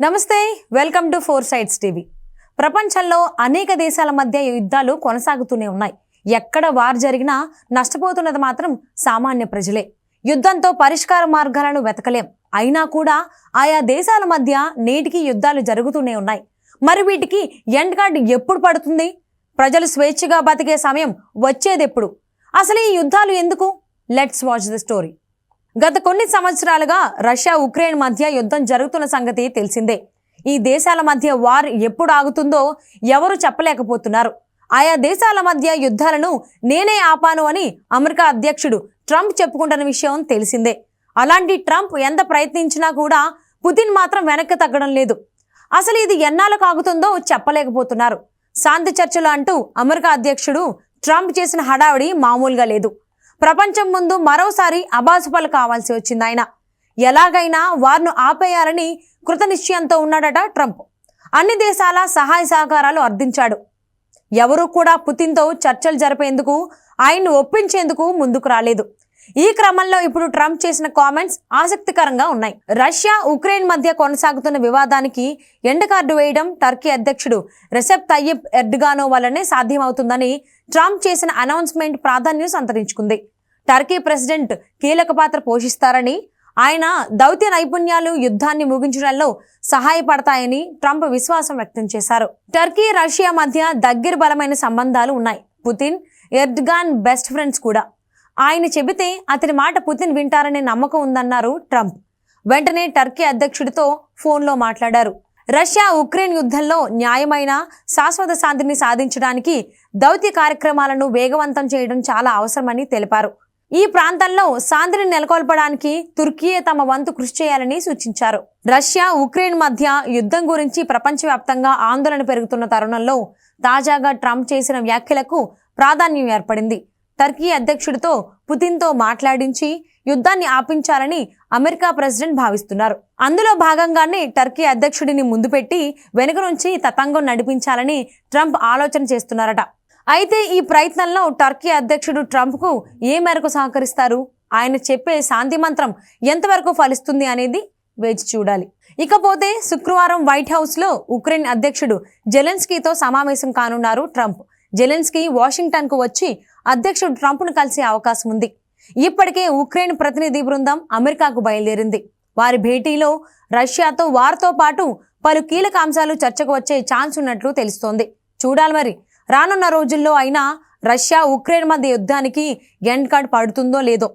నమస్తే welcome to four sides TV. ప్రపంచంలో అనేక దేశాల మధ్య యుద్ధాలు కొనసాగుతూనే ఉన్నాయి. ఎక్కడ వార్ జరిగినా నష్టపోతున్నది మాత్రం సామాన్య ప్రజలే. యుద్ధంతో పరిష్కార మార్గాలను వెతకలేం. అయినా కూడా ఆయా దేశాల మధ్య నేటికి యుద్ధాలు జరుగుతూనే ఉన్నాయి. మరి వీటికి ఎండ్ కార్డ్ ఎప్పుడు పడుతుంది? ప్రజలు స్వేచ్ఛగా బతికే సమయం వచ్చేదెప్పుడు? అసలు ఈ యుద్ధాలు ఎందుకు? Let's watch the story. గత కొన్ని సంవత్సరాలుగా రష్యా ఉక్రెయిన్ మధ్య యుద్ధం జరుగుతున్న సంగతి తెలిసిందే. ఈ దేశాల మధ్య వార్ ఎప్పుడు ఆగుతుందో ఎవరు చెప్పలేకపోతున్నారు. ఆయా దేశాల మధ్య యుద్ధాలను నేనే ఆపాను అని అమెరికా అధ్యక్షుడు ట్రంప్ చెప్పుకుంటున్న విషయం తెలిసిందే. అలాంటి ట్రంప్ ఎంత ప్రయత్నించినా కూడా పుతిన్ మాత్రం వెనక్కి తగ్గడం లేదు. అసలు ఇది ఎన్నాళ్ళకు ఆగుతుందో చెప్పలేకపోతున్నారు. శాంతి చర్చలు అంటూ అమెరికా అధ్యక్షుడు ట్రంప్ చేసిన హడావిడి మామూలుగా లేదు. ప్రపంచం ముందు మరోసారి అబాసుపలు కావాల్సి వచ్చింది ఆయన. ఎలాగైనా వారిను ఆపేయాలని కృతనిశ్చయంతో ఉన్నాడట ట్రంప్. అన్ని దేశాల సహాయ సహకారాలు అర్థించాడు. ఎవరూ కూడా పుతిన్తో చర్చలు జరిపేందుకు ఆయన్ను ఒప్పించేందుకు ముందుకు రాలేదు. ఈ క్రమంలో ఇప్పుడు ట్రంప్ చేసిన కామెంట్స్ ఆసక్తికరంగా ఉన్నాయి. రష్యా ఉక్రెయిన్ మధ్య కొనసాగుతున్న వివాదానికి ఎండ కార్డు వేయడం టర్కీ అధ్యక్షుడు రెసెప్ తయ్యబ్ ఎర్డగానో వల్లనే సాధ్యమవుతుందని ట్రంప్ చేసిన అనౌన్స్మెంట్ ప్రాధాన్యం సంతరించుకుంది. టర్కీ ప్రెసిడెంట్ కీలక పాత్ర పోషిస్తారని ఆయన దౌత్య నైపుణ్యాలు యుద్ధాన్ని ముగించడంలో సహాయపడతాయని ట్రంప్ విశ్వాసం వ్యక్తం చేశారు. టర్కీ రష్యా మధ్య దగ్గర బలమైన సంబంధాలు ఉన్నాయి. పుతిన్ ఎర్డ్గాన్ బెస్ట్ ఫ్రెండ్స్ కూడా. ఆయన చెబితే అతని మాట పుతిన్ వింటారనే నమ్మకం ఉందన్నారు ట్రంప్. వెంటనే టర్కీ అధ్యక్షుడితో ఫోన్లో మాట్లాడారు. రష్యా ఉక్రెయిన్ యుద్ధంలో న్యాయమైన శాశ్వత శాంతిని సాధించడానికి దౌత్య కార్యక్రమాలను వేగవంతం చేయడం చాలా అవసరమని తెలిపారు. ఈ ప్రాంతంలో శాంతిని నెలకొల్పడానికి తుర్కీయే తమ వంతు కృషి చేయాలని సూచించారు. రష్యా ఉక్రెయిన్ మధ్య యుద్ధం గురించి ప్రపంచవ్యాప్తంగా ఆందోళన పెరుగుతున్న తరుణంలో తాజాగా ట్రంప్ చేసిన వ్యాఖ్యలకు ప్రాధాన్యం ఏర్పడింది. టర్కీ అధ్యక్షుడితో పుతిన్తో మాట్లాడించి యుద్ధాన్ని ఆపించాలని అమెరికా ప్రెసిడెంట్ భావిస్తున్నారు. అందులో భాగంగానే టర్కీ అధ్యక్షుడిని ముందు పెట్టి వెనుక నుంచి తతంగం నడిపించాలని ట్రంప్ ఆలోచన చేస్తున్నారట. అయితే ఈ ప్రయత్నంలో టర్కీ అధ్యక్షుడు ట్రంప్కు ఏ మేరకు సహకరిస్తారు? ఆయన చెప్పే శాంతి మంత్రం ఎంతవరకు ఫలిస్తుంది అనేది వేచి చూడాలి. ఇకపోతే శుక్రవారం వైట్ హౌస్లో ఉక్రెయిన్ అధ్యక్షుడు జెలెన్స్కీతో సమావేశం కానున్నారు ట్రంప్. జెలెన్స్కీ వాషింగ్టన్కు వచ్చి అధ్యక్షుడు ట్రంప్ను కలిసే అవకాశం ఉంది. ఇప్పటికే ఉక్రెయిన్ ప్రతినిధి బృందం అమెరికాకు బయలుదేరింది. వారి భేటీలో రష్యాతో వారితో పాటు పలు కీలక అంశాలు చర్చకు వచ్చే ఛాన్స్ ఉన్నట్లు తెలుస్తోంది. చూడాలి మరి రానున్న రోజుల్లో అయినా రష్యా ఉక్రెయిన్ మధ్య యుద్ధానికి ఎండ్ కార్డ్ పడుతుందో లేదో.